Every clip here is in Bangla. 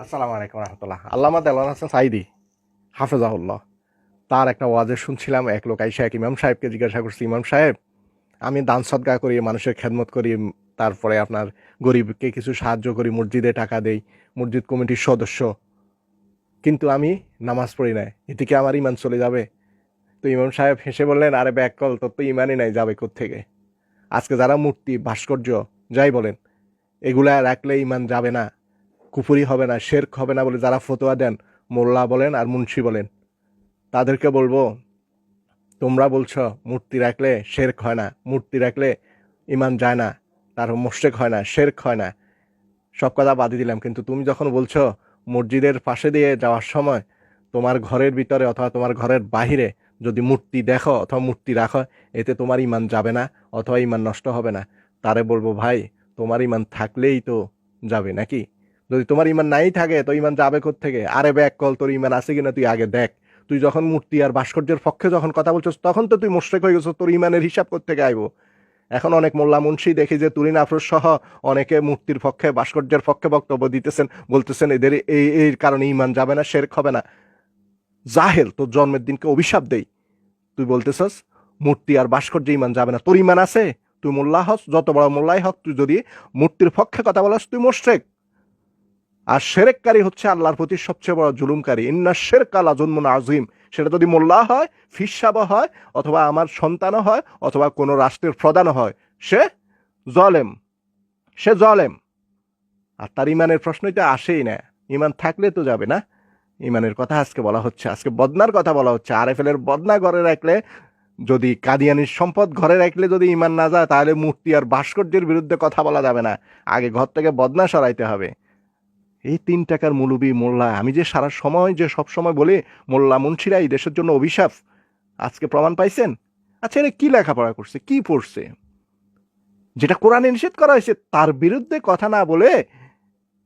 আসসালামু আলাইকুম রহমতুল্লাহ। আল্লামা দেলান হাসান সাইদি হাফেজাহুল্লাহ, তার একটা ওয়াজে শুনছিলাম, এক লোক আইসা এক ইমাম সাহেবকে জিজ্ঞাসা করছি, ইমাম সাহেব, আমি দান সদগা করি, মানুষের খেদমত করি, তারপরে আপনার গরিবকে কিছু সাহায্য করি, মসজিদে টাকা দেই, মসজিদ কমিটির সদস্য, কিন্তু আমি নামাজ পড়ি নাই এতে কি আমার ইমান চলে যাবে? তো ইমাম সাহেব হেসে বললেন, আরে ব্যাক কল তোর তো ইমানই নাই, যাবে থেকে আজকে যারা মূর্তি, ভাস্কর্য, যাই বলেন, এগুলা রাখলে ইমান যাবে না। কুফুরি হবে না, শেরক হবে না বলে যারা ফতোয়া দেন, মোল্লা বলেন আর মুন্সি বলেন, তাদেরকে বলব, তোমরা বলছো, মূর্তি রাখলে শেরক হয় না, মূর্তি রাখলে ইমান যায় না তার মোশেক হয় না, শেরক হয় না। সব কথা বাদই দিলাম, কিন্তু তুমি যখন বলছো, মসজিদের পাশে দিয়ে যাওয়ার সময় তোমার ঘরের ভিতরে অথবা তোমার ঘরের বাহিরে যদি মূর্তি দেখো অথবা মূর্তি রাখো, এতে তোমার ইমান যাবে না অথবা ইমান নষ্ট হবে না। তারে বলব, ভাই, তোমার ইমান থাকলেই তো যাবে, নাকি? যদি তোমার ইমান নাই থাকে, তো ইমান যাবে থেকে আরে ব্যাক কল, তোর ইমান আছে কিনা তুই আগে দেখ। তুই যখন মূর্তি আর ভাস্কর্যের পক্ষে যখন কথা বলছিস, তখন তো তুই মোশ্রেক হয়ে গেছো তোর ইমানের হিসাব থেকে আইবো? এখন অনেক মোল্লা মুন্সি দেখি যে তুরিন আফরোজ সহ অনেকে মূর্তির পক্ষে, ভাস্কর্যের পক্ষে বক্তব্য দিতেছেন, বলতেছেন, এদের এই এই কারণে ইমান যাবে না, শেরক হবে না। জাহেল, তোর জন্মের দিনকে অভিশাপ দেই। তুই বলতেছস, মূর্তি আর ভাস্কর্য ইমান যাবে না। তোর ইমান আছে, তুই মোল্লা হস, যত বড় মোল্লাই হক, তুই যদি মূর্তির পক্ষে কথা বলাস, তুই মোশ্রেক। আর সেরেককারী হচ্ছে আল্লাহর প্রতি সবচেয়ে বড় জুলুমকারী। ইন্না শের কালা জন্মন আজিম সেটা যদি মোল্লা হয়, ফিসাবা হয়, অথবা আমার সন্তানও হয়, অথবা কোনো রাষ্ট্রের প্রধানও হয়, সে জলেম। সে জলেম। আর তার ইমানের প্রশ্নই তো আসেই না। ইমান থাকলে তো যাবে না। ইমানের কথা আজকে বলা হচ্ছে। আজকে বদনার কথা বলা হচ্ছে। আর এর বদনা ঘরে রাখলে, যদি কাদিয়ানির সম্পদ ঘরে রাখলে যদি ইমান না যায়, তাহলে মূর্তি আর ভাস্কর্যের বিরুদ্ধে কথা বলা যাবে না। আগে ঘর থেকে বদনা সরাইতে হবে। এই তিন টাকার মুলুবি মোল্লা, আমি যে সারা সময় যে সব সময় বলি, মোল্লা মুন্সিরা এই দেশের জন্য অভিশাপ। আজকে প্রমাণ পাইছেন? আচ্ছা এরা কী লেখাপড়া করছে, কি পড়ছে? যেটা কোরআনে নিষেধ করা হয়েছে, তার বিরুদ্ধে কথা না বলে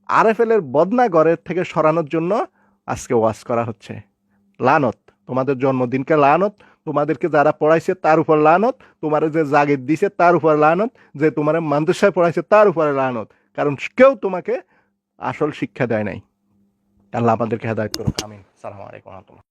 আরএফএল এর বদনা গড়ের থেকে সরানোর জন্য আজকে ওয়াজ করা হচ্ছে। লানত, তোমাদের জন্মদিনকে লানত, তোমাদেরকে যারা পড়াইছে তার উপর লানত, তোমার যে জাগির দিছে তার উপর লানত, যে তোমার মাদ্রাসায় পড়াইছে তার উপরে লানত। কারণ কেউ তোমাকে আসল শিক্ষা দেয় নাই। আল্লাহ আমাদেরকে হেদায়ত করুক আমিন। সালাম আলাইকুম রহমতুল্লাহ।